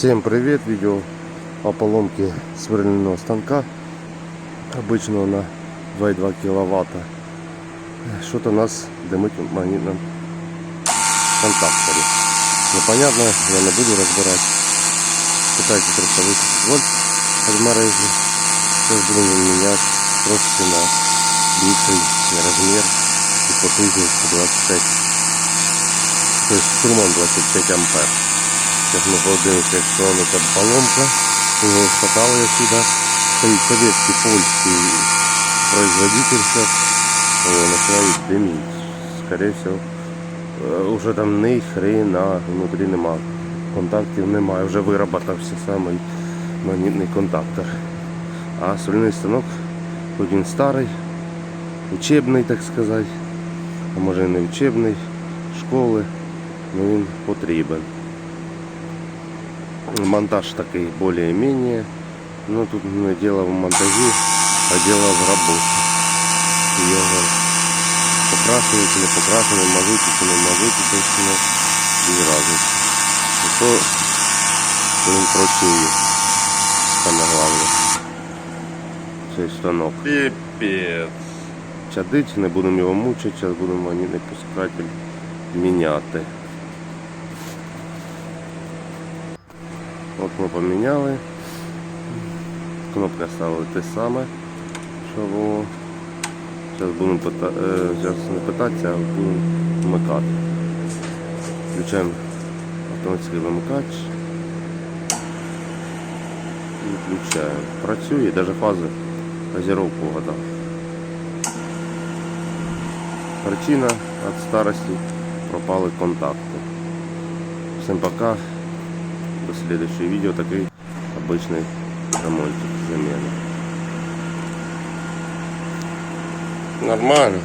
Всем привет! Видео о поломке сверлильного станка обычного на 2,2 киловатта. Что-то у нас дымит в магнитном контакторе. Непонятно, я не буду разбирать. Пытайтесь просто выкрутить вольт от мережі. Сейчас будем менять трошки на більший розмір і потужність 25. Тобто струмом 25 ампер. Сейчас подивимося, якщо воно там поломка, його шатали сюди. Стоїть советский, польский производитель сейчас. Его начинают дымить. Скорее всего, е, уже там ни хрена внутрі нема. Контактів немає, вже вироботався самий магнітний контактор. А сольний станок, хоч він старий, учебний, так сказати, а може і не учебний, школи, але він потрібен. Монтаж такий более-менее. Но тут не дело в монтажі, а дело в роботі. Його покрашені чи не покрашені, мазуті чи не мазуті, точно без разниці. І то що він працює. Саме головне. Цей станок. Пипец. Чадить, не будемо його мучити, зараз будемо магнітний пускатель міняти. Ми поміняли. Кнопка ставили те саме, що було. Зараз будемо пита... е, зараз не питатися, а будемо вмикати. Включаємо автоматичний вимикач. І включаємо. Працює, навіть фази газіровку вгадав. Причина от старости пропали контакты. Всем пока. До следующего видео. Такой обычный ремонтик замены. Нормально.